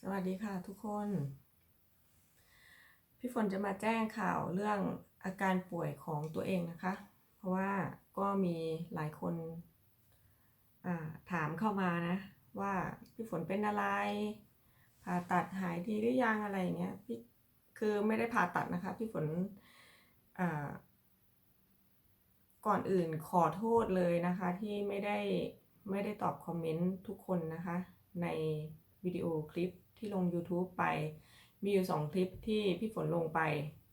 สวัสดีค่ะทุกคน พี่ฝนจะมาแจ้งข่าวเรื่องอาการป่วยของตัวเองนะคะ เพราะว่าก็มีหลายคนถามเข้ามานะ ว่าพี่ฝนเป็นอะไรผ่าตัดหายดีหรือยังอะไรอย่างเงี้ยพี่คือไม่ได้ผ่าตัดนะคะ พี่ฝนก่อนอื่นขอโทษเลยนะคะที่ไม่ได้ไม่ได้ตอบคอมเมนต์ทุกคนนะคะ ในวิดีโอคลิป ที่ลง YouTube ไป มีอยู่สองคลิปที่พี่ฝนลงไป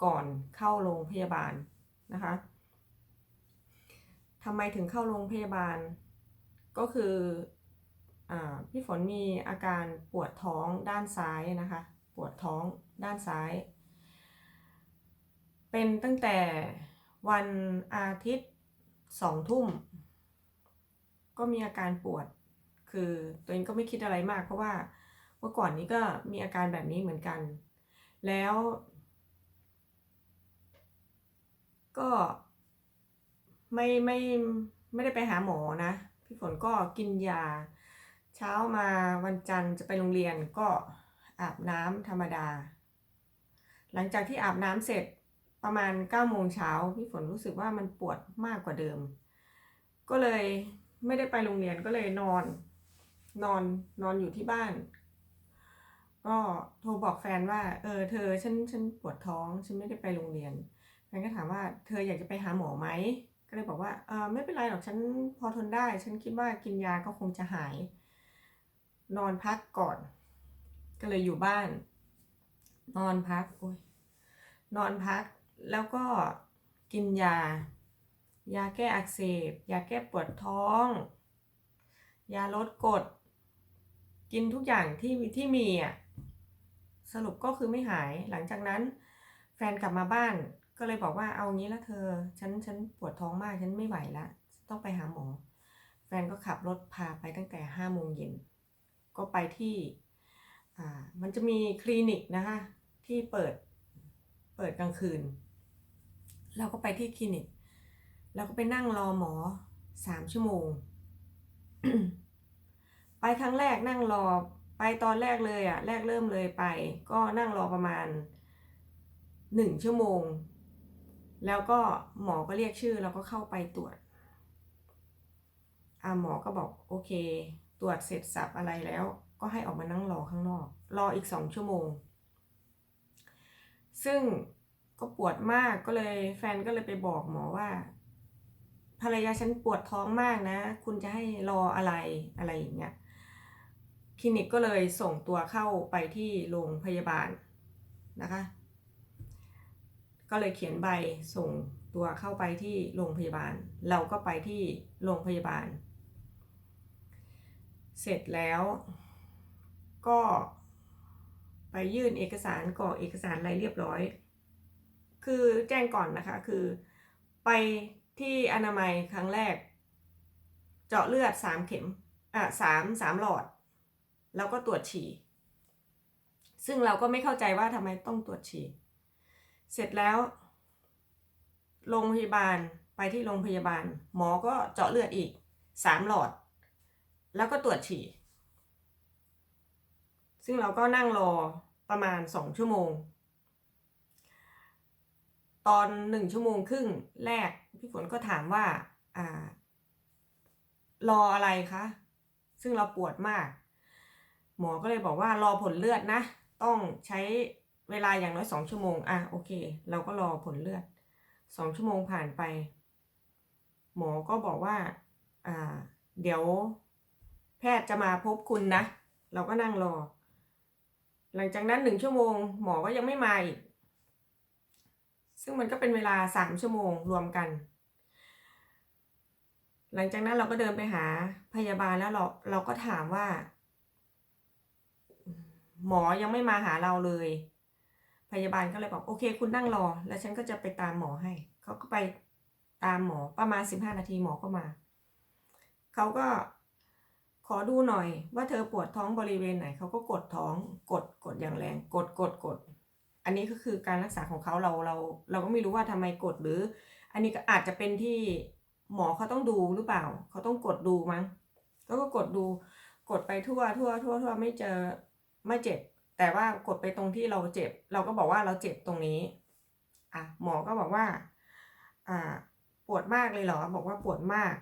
ก่อนเข้าโรงพยาบาลนะคะทำไมถึงเข้าโรงพยาบาล ก็คืออพี่ฝนมีอาการปวดท้องด้านซ้ายนะคะ ปวดท้องด้านซ้าย เป็นตั้งแต่วันอาทิตย์สองทุ่ม ก็มีอาการปวด คือตัวเองก็ไม่คิดอะไรมากเพราะว่า เมื่อก่อนนี้ก็มีอาการแบบนี้เหมือนกัน แล้ว ก็ไม่ไม่ไม่ได้ไปหาหมอนะ พี่ฝนก็กินยา เช้ามาวันจันทร์จะไปโรงเรียนก็อาบน้ำธรรมดา หลังจากที่อาบน้ำเสร็จประมาณ9โมงเช้าพี่ฝนรู้สึกว่ามันปวดมากกว่าเดิม ก็เลยไม่ได้ไปโรงเรียนก็เลยนอน นอนนอนอยู่ที่บ้าน ก็โทรบอกแฟนว่าเออเธอฉันฉันปวดท้องฉันไม่ได้ไปโรงเรียนแฟนก็ถามว่าเธออยากจะไปหาหมอไหมก็เลยบอกว่าเออไม่เป็นไรหรอกฉันพอทนได้ ฉันคิดว่ากินยาก็คงจะหาย นอนพักก่อน ก็เลยอยู่บ้าน นอนพักโอ้ยนอนพักแล้วก็กินยา ยาแก้อักเสบ ยาแก้ปวดท้อง ยาลดกรดกินทุกอย่างที่ที่มีอะ สรุปก็คือไม่หาย หลังจากนั้นแฟนกลับมาบ้านก็เลยบอกว่าเอางี้ละเธอ ฉันฉันปวดท้องมากฉันไม่ไหวละ ต้องไปหาหมอ แฟนก็ขับรถพาไปตั้งแต่ห้าโมงเย็นก็ไปที่อ่ามันจะมีคลินิกนะคะที่เปิดเปิดกลางคืน เราก็ไปที่คลินิกแล้วก็ไปนั่งรอหมอสามชั่วโมง ไปครั้งแรกนั่งรอ ไปตอนแรกเลยอะแรกเริ่มเลยไป ก็นั่งรอประมาณหนึ่งชั่วโมง แล้วก็หมอก็เรียกชื่อแล้วก็เข้าไปตรวจอ่าหมอก็บอกโอเค ตรวจเสร็จสับอะไรแล้ว ก็ให้ออกมานั่งรอข้างนอก รออีกสองชั่วโมง ซึ่งก็ปวดมากก็เลยแฟนก็เลยไปบอกหมอว่า ภรรยาฉันปวดท้องมากนะ คุณจะให้รออะไรอะไรอย่างเงี้ย คลินิกก็เลยส่งตัวเข้าไปที่โรงพยาบาลนะคะ ก็เลยเขียนใบส่งตัวเข้าไปที่โรงพยาบาล เราก็ไปที่โรงพยาบาล เสร็จแล้วก็ไปยื่นเอกสารกรอเอกสารอะไรเรียบร้อย คือแจ้งก่อนนะคะ คือไปที่อนามัยครั้งแรก เจาะเลือดสามเข็ม อะสามสามหลอด แล้วก็ตรวจฉี่ ซึ่งเราก็ไม่เข้าใจว่าทำไมต้องตรวจฉี่ เสร็จแล้ว โรงพยาบาลไปที่โรงพยาบาล หมอก็เจาะเลือดอีกสามหลอด แล้วก็ตรวจฉี่ ซึ่งเราก็นั่งรอประมาณสองชั่วโมง ตอนหนึ่งชั่วโมงครึ่งแรกพี่ฝนก็ถามว่าอ่ารออะไรคะ ซึ่งเราปวดมาก หมอก็เลยบอกว่ารอผลเลือดนะ ต้องใช้เวลาอย่างน้อยสองชั่วโมง อะโอเค เราก็รอผลเลือดสองชั่วโมงผ่านไป หมอก็บอกว่า อ่า เดี๋ยวแพทย์จะมาพบคุณนะ เราก็นั่งรอ หลังจากนั้นหนึ่งชั่วโมง หมอก็ยังไม่มาอีก ซึ่งมันก็เป็นเวลาสามชั่วโมงรวมกัน หลังจากนั้นเราก็เดินไปหาพยาบาลแล้วเราเราก็ถามว่า หมอยังไม่มาหาเราเลย พยาบาลก็เลยบอกโอเค คุณนั่งรอ แล้วฉันก็จะไปตามหมอให้ เขาก็ไปตามหมอประมาณสิบห้านาทีหมอก็มา เขาก็ขอดูหน่อย ว่าเธอปวดท้องบริเวณไหน เขาก็กดท้องกดกดอย่างแรง กดกดกด อันนี้ก็คือการรักษาของเขาเราเรา เราก็ไม่รู้ว่าทำไมกดหรือ อันนี้ก็อาจจะเป็นที่หมอเขาต้องดูหรือเปล่า เขาต้องกดดูมั้งเขาก็กดดูกดไปทั่วทั่วทั่วทั่วไม่เจอ ไม่เจ็บ แต่ว่ากดไปตรงที่เราเจ็บ เราก็บอกว่าเราเจ็บตรงนี้อะหมอก็บอกว่าอ่าปวดมากเลยเหรอ บอกว่าปวดมาก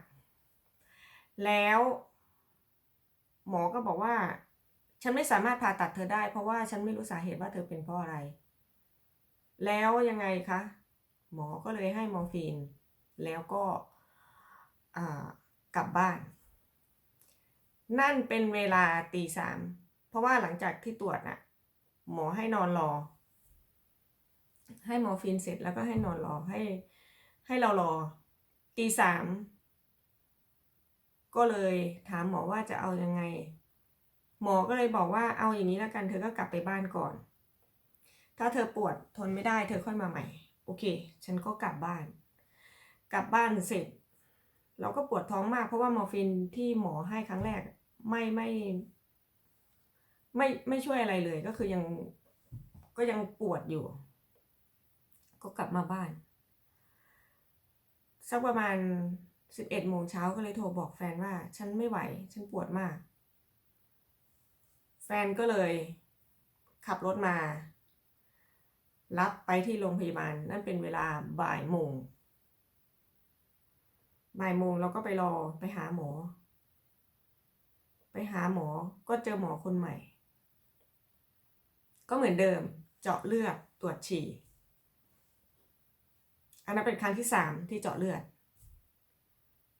แล้ว หมอก็บอกว่า ฉันไม่สามารถผ่าตัดเธอได้ เพราะว่าฉันไม่รู้สาเหตุว่าเธอเป็นเพราะอะไร แล้วยังไงคะ หมอก็เลยให้มอร์ฟีน แล้วก็อ่ากลับบ้าน นั่นเป็นเวลาตีสาม เพราะว่าหลังจากที่ตรวจน่ะ หมอให้นอนรอ ให้มอร์ฟีนเสร็จแล้วก็ให้นอนรอให้ให้เรารอตีสามก็เลยถามหมอว่าจะเอายังไง หมอก็เลยบอกว่าเอาอย่างนี้แล้วกัน เธอก็กลับไปบ้านก่อน ถ้าเธอปวดทนไม่ได้เธอค่อยมาใหม่ โอเค ฉันก็กลับบ้าน กลับบ้านเสร็จ เราก็ปวดท้องมากเพราะว่ามอร์ฟีนที่หมอให้ครั้งแรก ไม่ไม่ ไม่ไม่ช่วยอะไรเลยก็คือยังก็ยังปวดอยู่ ก็กลับมาบ้าน สักประมาณสิบเอ็ดโมงเช้าก็เลยโทรบอกแฟนว่า ฉันไม่ไหว ฉันปวดมาก แฟนก็เลย ขับรถมา รับไปที่โรงพยาบาล นั่นเป็นเวลาบ่ายโมงบ่ายโมงเราก็ไปรอไปหาหมอ ไปหาหมอก็เจอหมอคนใหม่ ก็เหมือนเดิมเจาะเลือดตรวจฉี่ อันนั้นเป็นครั้งที่สามที่เจาะเลือด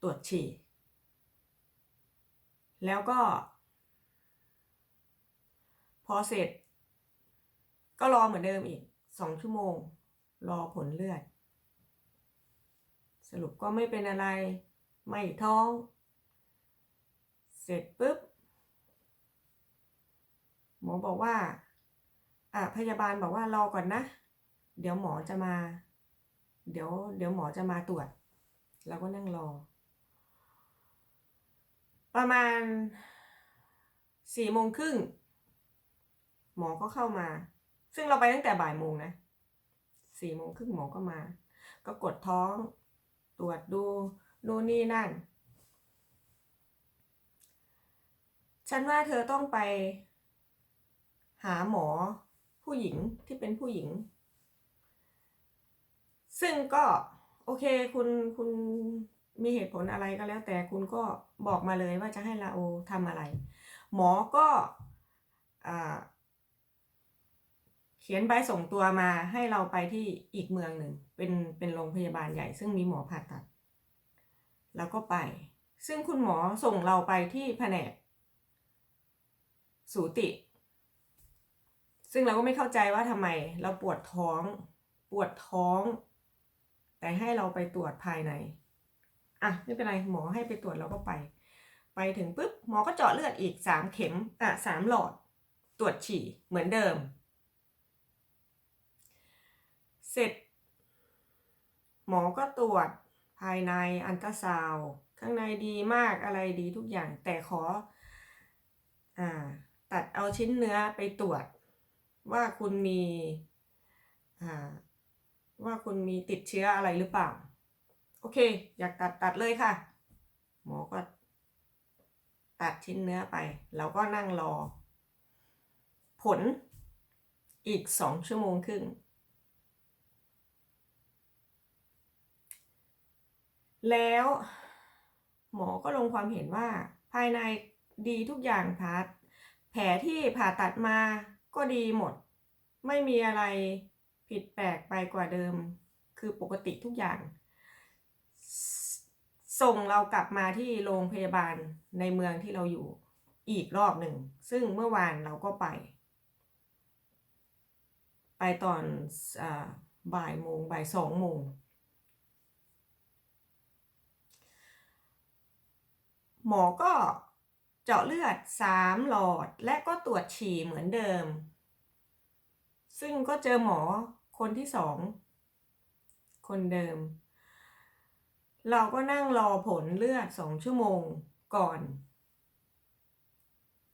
ตรวจฉี่ แล้วก็ พอเสร็จ ก็รอเหมือนเดิมอีกสองชั่วโมง รอผลเลือด สรุปก็ไม่เป็นอะไร ไม่ท้อง เสร็จปุ๊บหมอบอกว่า พยาบาลบอกว่ารอก่อนนะ เดี๋ยวหมอจะมา เดี๋ยว เดี๋ยวหมอจะมาตรวจแล้วก็นั่งรอ ประมาณสี่โมงครึ่งหมอก็เข้ามา ซึ่งเราไปตั้งแต่บ่ายโมงนะสี่โมงครึ่งหมอก็มา ก็กดท้องตรวจดูนู่นนี่นั่น ฉันว่าเธอต้องไปหาหมอ ผู้หญิงที่เป็นผู้หญิง ซึ่งก็โอเคคุณคุณมีเหตุผลอะไรก็แล้ว แต่คุณก็บอกมาเลยว่าจะให้ลาโอทำอะไร หมอก็อ่าเขียนใบส่งตัวมาให้เราไปที่อีกเมืองหนึ่ง เป็นเป็นโรงพยาบาลใหญ่ ซึ่งมีหมอผ่าตัด แล้วก็ไป ซึ่งคุณหมอส่งเราไปที่แผนกสูติ ซึ่งเราก็ไม่เข้าใจว่าทำไมเราปวดท้อง ปวดท้อง แต่ให้เราไปตรวจภายในอะไม่เป็นไรหมอให้ไปตรวจเราก็ไป ไปถึงปุ๊บหมอก็เจาะเลือดอีกสามเข็มอะสามหลอด ตรวจฉี่เหมือนเดิม เสร็จ หมอก็ตรวจภายในอันตราซาวด์ข้างในดีมากอะไรดีทุกอย่าง แต่ขออ่าตัดเอาชิ้นเนื้อไปตรวจ ว่าคุณมีว่าคุณมีติดเชื้ออะไรหรือเปล่า โอเค อยากตัดตัดเลยค่ะ หมอก็ตัดชิ้นเนื้อไป เราก็นั่งรอ ผลอีกสองชั่วโมงครึ่ง แล้วหมอก็ลงความเห็นว่าภายในดีทุกอย่างผ่าแผลที่ผ่าตัดมา ก็ดีหมด ไม่มีอะไรผิดแปลกไปกว่าเดิม คือปกติทุกอย่าง ส่งเรากลับมาที่โรงพยาบาลในเมืองที่เราอยู่อีกรอบหนึ่ง ซึ่งเมื่อวานเราก็ไป ไปตอนอาบ่ายโมงบ่ายสองโมงหมอก็ จาะเลือดสามหลอดและก็ตรวจฉี่เหมือนเดิม ซึ่งก็เจอหมอคนที่สองคนเดิม เราก็นั่งรอผลเลือดสองชั่วโมงก่อน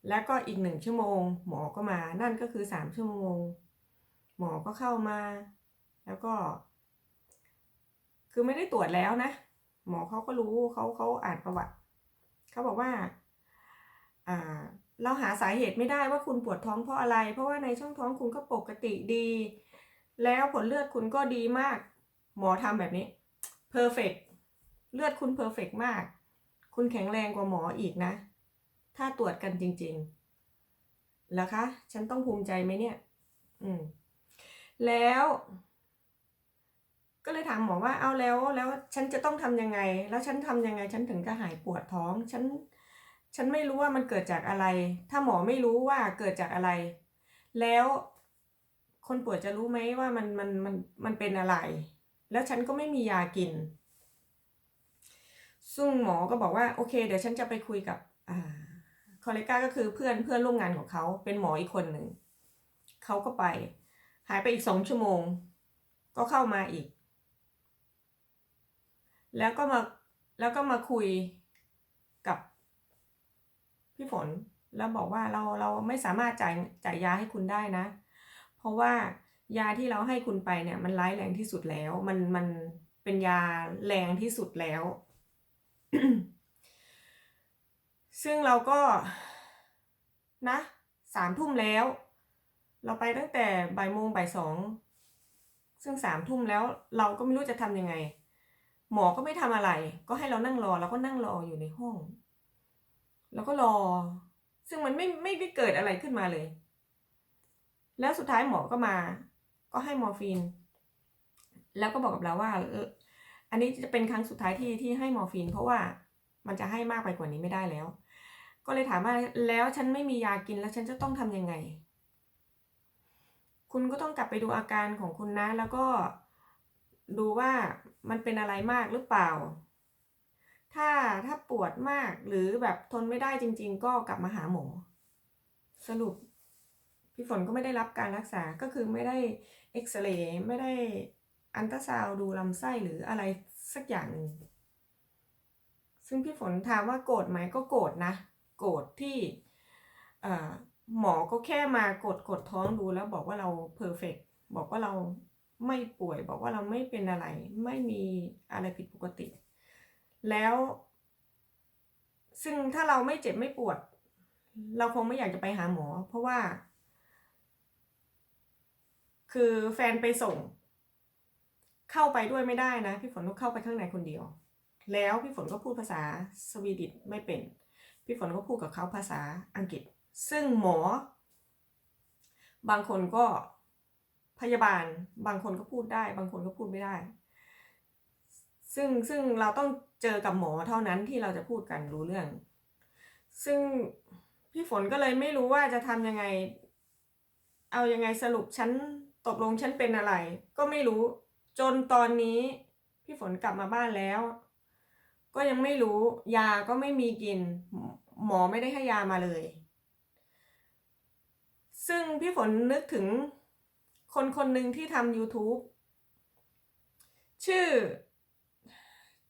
แล้วก็อีกหนึ่งชั่วโมง หมอก็มานั่นก็คือสามชั่วโมง หมอก็เข้ามา แล้วก็ คือไม่ได้ตรวจแล้วนะ หมอเขาก็รู้เขาเขาอ่านประวัติเขาบอกว่า เราหาสาเหตุไม่ได้ว่าคุณปวดท้องเพราะอะไร เพราะว่าในช่องท้องคุณก็ปกติดี แล้วผลเลือดคุณก็ดีมาก หมอทำแบบนี้ perfect เลือดคุณ perfect มาก คุณแข็งแรงกว่าหมออีกนะ ถ้าตรวจกันจริงๆแล้วคะ ฉันต้องภูมิใจไหมเนี่ย อืม แล้ว ก็เลยถามหมอว่าเอาแล้ว แล้วฉันจะต้องทำยังไง แล้วฉันทำยังไง ฉันถึงจะหายปวดท้อง ฉัน ฉันไม่รู้ว่ามันเกิดจากอะไร ถ้าหมอไม่รู้ว่าเกิดจากอะไร แล้วคนป่วยจะรู้ไหมว่ามันมันมันมันเป็นอะไร แล้วฉันก็ไม่มียากิน ซึ่งหมอก็บอกว่าโอเค เดี๋ยวฉันจะไปคุยกับอ่าคอลเลก้าก็คือเพื่อนเพื่อนร่วมงานของเขาเป็นหมออีกคนหนึ่งเขาก็ไป หายไปอีกสองชั่วโมง ก็เข้ามาอีก แล้วก็มาแล้วก็มาคุย พี่ฝนแล้วบอกว่าเราเราไม่สามารถจ่ายจ่ายยาให้คุณได้นะ เพราะว่ายาที่เราให้คุณไปเนี่ย มันร้ายแรงที่สุดแล้ว มันมันเป็นยาแรงที่สุดแล้ว ซึ่งเราก็นะสามทุ่มแล้ว เราไปตั้งแต่บ่ายโมงบ่ายสองซึ่งสามทุ่มแล้วเราก็ไม่รู้จะทำยังไง หมอก็ไม่ทำอะไร ก็ให้เรานั่งรอเราก็นั่งรออยู่ในห้อง แล้วก็รอ ซึ่งมันไม่ไม่ได้เกิดอะไรขึ้นมาเลย แล้วสุดท้ายหมอก็มา ก็ให้มอร์ฟีน แล้วก็บอกกับเราว่าเอออันนี้จะเป็นครั้งสุดท้ายที่ที่ให้มอร์ฟีน เพราะว่ามันจะให้มากไปกว่านี้ไม่ได้แล้ว ก็เลยถามว่าแล้วฉันไม่มียากินแล้วฉันจะต้องทำยังไง คุณก็ต้องกลับไปดูอาการของคุณนะ แล้วก็ดูว่ามันเป็นอะไรมากหรือเปล่า ถ้าถ้าปวดมากหรือแบบทนไม่ได้จริง ๆ ก็กลับมาหาหมอ สรุป พี่ฝนก็ไม่ได้รับการรักษาก็คือไม่ได้เอ็กซเรย์ไม่ได้อันตราซาวดูลำไส้หรืออะไรสักอย่างหนึ่งซึ่งพี่ฝนถามว่าโกรธไหมก็โกรธนะ โกรธที่หมอก็แค่มากดกดท้องดูแล้วบอกว่าเราเพอร์เฟกบอกว่าเราไม่ป่วย บอกว่าเราไม่เป็นอะไร ไม่มีอะไรผิดปกติ แล้ว ซึ่งถ้าเราไม่เจ็บไม่ปวด เราคงไม่อยากจะไปหาหมอ เพราะว่า คือแฟนไปส่ง เข้าไปด้วยไม่ได้นะ พี่ฝนต้องเข้าไปข้างในคนเดียว แล้วพี่ฝนก็พูดภาษาสวีดิชไม่เป็น พี่ฝนก็พูดกับเขาภาษาอังกฤษ ซึ่งหมอ บางคนก็พยาบาลบางคนก็พูดได้ บางคนก็พูดไม่ได้ ซึ่งซึ่งเราต้อง เจอกับหมอเท่านั้นที่เราจะพูดกันรู้เรื่อง ซึ่งพี่ฝนก็เลยไม่รู้ว่าจะทำยังไง เอายังไงสรุปฉันตกลงฉันเป็นอะไร ก็ไม่รู้จนตอนนี้พี่ฝนกลับมาบ้านแล้ว ก็ยังไม่รู้ ยาก็ไม่มีกิน หมอไม่ได้ให้ยามาเลย ซึ่งพี่ฝนนึกถึงคนคนหนึ่งที่ทำ YouTube ชื่อ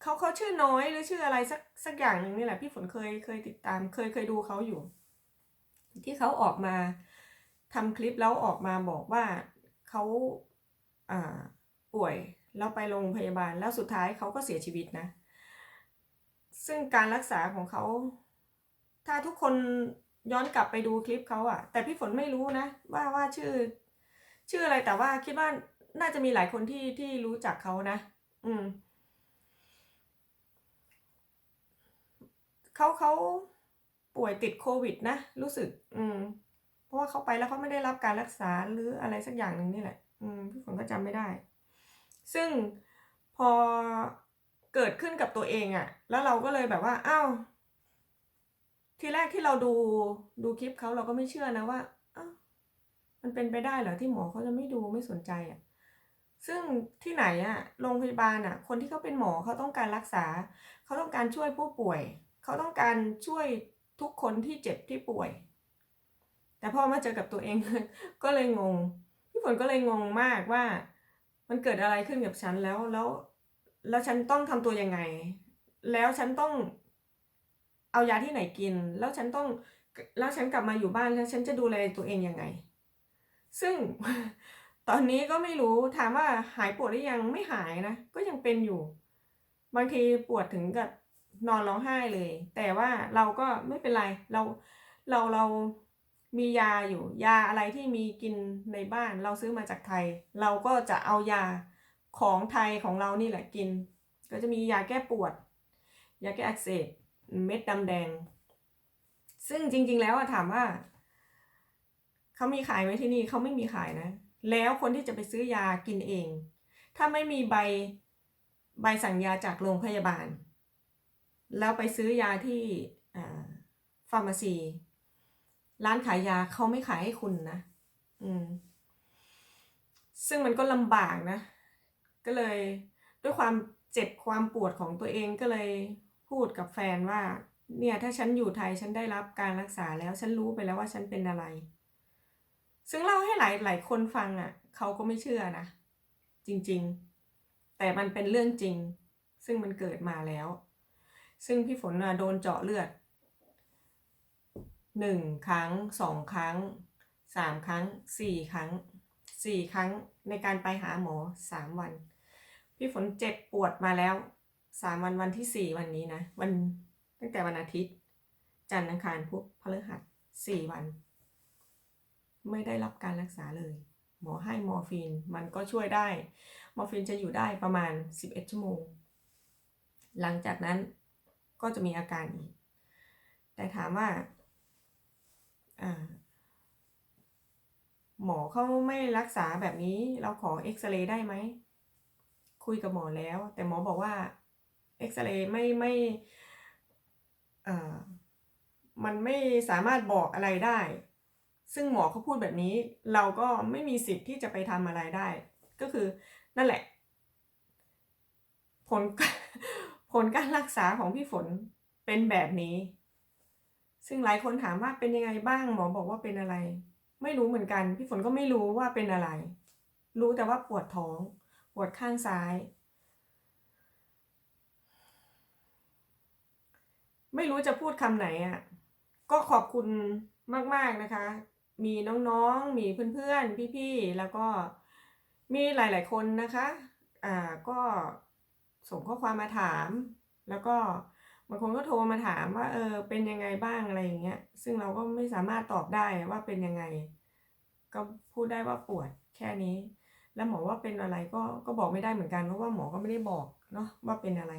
เขาเขาชื่อน้อยหรือชื่ออะไรสักสักอย่างหนึ่งนี่แหละพี่ฝนเคยเคยติดตาม เคยเคยดูเขาอยู่ ที่เขาออกมาทำคลิปแล้วออกมาบอกว่าเขาอ่าป่วยแล้วไปโรงพยาบาลแล้วสุดท้ายเขาก็เสียชีวิตนะ ซึ่งการรักษาของเขา ถ้าทุกคนย้อนกลับไปดูคลิปเขาอะแต่พี่ฝนไม่รู้นะว่าว่าชื่อ ชื่ออะไรแต่ว่าคิดว่าน่าจะมีหลายคนที่ที่รู้จักเขานะ อืม เขาเขาป่วยติดโควิดนะ รู้สึก อืม เพราะว่าเขาไปแล้วเขาไม่ได้รับการรักษาหรืออะไรสักอย่างหนึ่งนี่แหละ อืมพี่ฝนก็จำไม่ได้ ซึ่งพอเกิดขึ้นกับตัวเองอะ่ะ แล้วเราก็เลยแบบว่าอ้าวทีแรกที่เราดูดูคลิปเขาเราก็ไม่เชื่อนะว่าอ้าวมันเป็นไปได้เหรอที่หมอเขาจะไม่ดูไม่สนใจอะ่ะซึ่งที่ไหนอะ่ะโรงพยาบาลอะ่ะคนที่เขาเป็นหมอเขาต้องการรักษา เขาต้องการช่วยผู้ป่วย เขาต้องการช่วยทุกคนที่เจ็บที่ป่วย แต่พอมาเจอกับตัวเอง ก็เลยงง พี่ฝนก็เลยงงมากว่า มันเกิดอะไรขึ้นกับฉันแล้วแล้วแล้วฉันต้องทำตัวยังไง แล้วฉันต้องเอายาที่ไหนกิน แล้วฉันต้องแล้วฉันกลับมาอยู่บ้านแล้วฉันจะดูแลตัวเองยังไง ซึ่งตอนนี้ก็ไม่รู้ถามว่าหายปวดหรือยังไม่หายนะ ก็ยังเป็นอยู่ บางทีปวดถึงกับ นอนร้องไห้เลย แต่ว่าเราก็ไม่เป็นไรเราเราเรามียาอยู่ ยาอะไรที่มีกินในบ้าน เราซื้อมาจากไทย เราก็จะเอายาของไทยของเรานี่แหละกิน ก็จะมียาแก้ปวด ยาแก้อักเสบเม็ดดำแดง ซึ่งจริง ๆ แล้วอะถามว่าเขามีขายไหมที่นี่เขาไม่มีขายนะ แล้วคนที่จะไปซื้อยากินเอง ถ้าไม่มีใบใบสั่งยาจากโรงพยาบาล แล้วไปซื้อยาที่ฟาร์มาซี ร้านขายยาเขาไม่ขายให้คุณนะ อืม ซึ่งมันก็ลำบากนะ ก็เลยด้วยความเจ็บความปวดของตัวเองก็เลยพูดกับแฟนว่า เนี่ยถ้าฉันอยู่ไทยฉันได้รับการรักษาแล้วฉันรู้ไปแล้วว่าฉันเป็นอะไร ซึ่งเล่าให้หลายหลายคนฟังอะ่ะเขาก็ไม่เชื่อนะ จริง ๆ แต่มันเป็นเรื่องจริง ซึ่งมันเกิดมาแล้ว ซึ่งพี่ฝนโดนเจาะเลือดหนึ่งครั้งสองครั้งสามครั้งสี่ครั้งสี่ครั้งในการไปหาหมอสามวัน พี่ฝนเจ็บปวดมาแล้วสามวันวันที่สี่วันนี้นะวันตั้งแต่วันอาทิตย์ จันทร์อังคารพุธพฤหัสสี่วัน ไม่ได้รับการรักษาเลย หมอให้มอร์ฟีนมันก็ช่วยได้ มอร์ฟีนจะอยู่ได้ประมาณสิบเอ็ดชั่วโมง หลังจากนั้น ก็จะมีอาการอีก แต่ถามว่าหมอเขาไม่รักษาแบบนี้เราขอเอ็กซเรย์ได้ไหม คุยกับหมอแล้ว แต่หมอบอกว่าเอ็กซเรย์ไม่ไม่มันไม่สามารถบอกอะไรได้ ซึ่งหมอเขาพูดแบบนี้ เราก็ไม่มีสิทธิ์ที่จะไปทำอะไรได้ ก็คือนั่นแหละ ผล ลการรักษาของพี่ฝนเป็นแบบนี้ ซึ่งหลายคนถามว่าเป็นยังไงบ้างหมอบอกว่าเป็นอะไร ไม่รู้เหมือนกัน พี่ฝนก็ไม่รู้ว่าเป็นอะไร รู้แต่ว่าปวดท้อง ปวดข้างซ้าย ไม่รู้จะพูดคำไหนอะก็ขอบคุณมาก ๆนะคะ มีน้องๆ มีเพื่อนๆ พี่ๆ แล้วก็มีหลายๆ คนนะคะ อ่า ก็ ส่งข้อความมาถาม แล้วก็บางคนก็โทรมาถามว่า เออเป็นยังไงบ้างอะไรอย่างเงี้ย ซึ่งเราก็ไม่สามารถตอบได้ว่าเป็นยังไง ก็พูดได้ว่าปวดแค่นี้ แล้วหมอว่าเป็นอะไรก็ก็บอกไม่ได้เหมือนกันเพราะว่าหมอก็ไม่ได้บอกเนาะว่าเป็นอะไร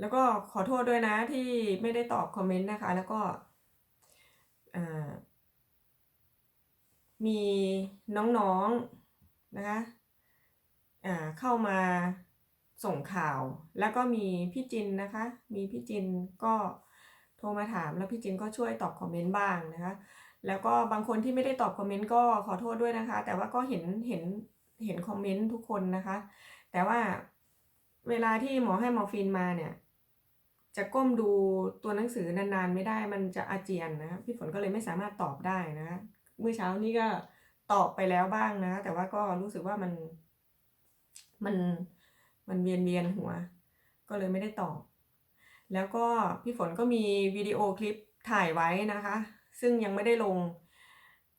แล้วก็ขอโทษด้วยนะที่ไม่ได้ตอบคอมเมนต์นะคะ แล้วก็มีน้องๆนะคะ เข้ามาส่งข่าว แล้วก็มีพี่จินนะคะ มีพี่จินก็โทรมาถามแล้วพี่จินก็ช่วยตอบคอมเมนต์บ้างนะคะ แล้วก็บางคนที่ไม่ได้ตอบคอมเมนต์ก็ขอโทษด้วยนะคะ แต่ว่าก็เห็นเห็นเห็นคอมเมนต์ทุกคนนะคะ แต่ว่าเวลาที่หมอให้มอร์ฟีนมาเนี่ย จะก้มดูตัวหนังสือนานๆไม่ได้มันจะอาเจียนนะพี่ฝนก็เลยไม่สามารถตอบได้นะเมื่อเช้านี้ก็ตอบไปแล้วบ้างนะ แต่ว่าก็รู้สึกว่ามัน มันมันเวียนเวียนหัว ก็เลยไม่ได้ตอบ แล้วก็พี่ฝนก็มีวิดีโอคลิปถ่ายไว้นะคะ ซึ่งยังไม่ได้ลง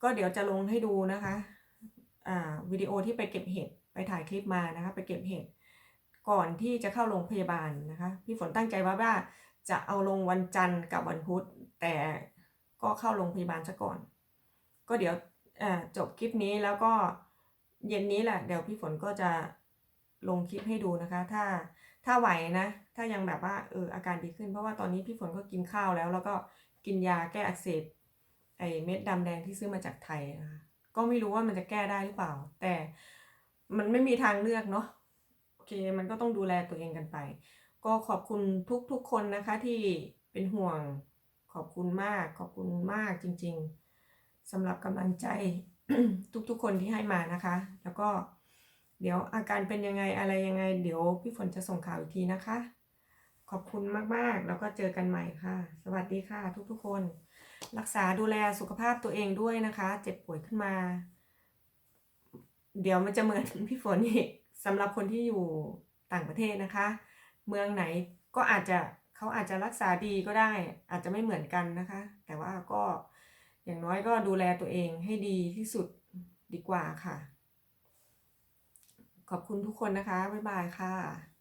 ก็เดี๋ยวจะลงให้ดูนะคะอ่าวิดีโอที่ไปเก็บเห็ดไปถ่ายคลิปมานะคะไปเก็บเห็ดก่อนที่จะเข้าโรงพยาบาลนะคะพี่ฝนตั้งใจว่าว่าจะเอาลงวันจันทร์กับวันพุธ แต่ก็เข้าโรงพยาบาลซะก่อน ก็เดี๋ยวจบคลิปนี้แล้วก็เย็นนี้แหละ เดี๋ยวพี่ฝนก็จะ ลงคลิปให้ดูนะคะ ถ้าถ้าไหวนะ ถ้ายังแบบว่าเอออาการดีขึ้นเพราะว่าตอนนี้พี่ฝนก็กินข้าวแล้ว แล้วก็กินยาแก้อักเสบไอเม็ดดำแดงที่ซื้อมาจากไทยนะคะก็ไม่รู้ว่ามันจะแก้ได้หรือเปล่า แต่มันไม่มีทางเลือกเนาะโอเคมันก็ต้องดูแลตัวเองกันไป ก็ขอบคุณทุกๆคนนะคะที่เป็นห่วงขอบคุณมาก ขอบคุณมากจริง ๆสำหรับกำลังใจทุกๆคนที่ให้มานะคะ แล้วก็ เดี๋ยวอาการเป็นยังไงอะไรยังไง เดี๋ยวพี่ฝนจะส่งข่าวอีกทีนะคะ ขอบคุณมากๆ แล้วก็เจอกันใหม่ค่ะ สวัสดีค่ะ ทุกๆคน รักษาดูแลสุขภาพตัวเองด้วยนะคะ เจ็บป่วยขึ้นมา เดี๋ยวมันจะเหมือนพี่ฝนอีกสำหรับคนที่อยู่ต่างประเทศนะคะ เมืองไหนก็อาจจะเขาอาจจะรักษาดีก็ได้ อาจจะไม่เหมือนกันนะคะ แต่ว่าก็อย่างน้อยก็ดูแลตัวเองให้ดีที่สุดดีกว่าค่ะ ขอบคุณทุกคนนะคะ บ๊ายบายค่ะ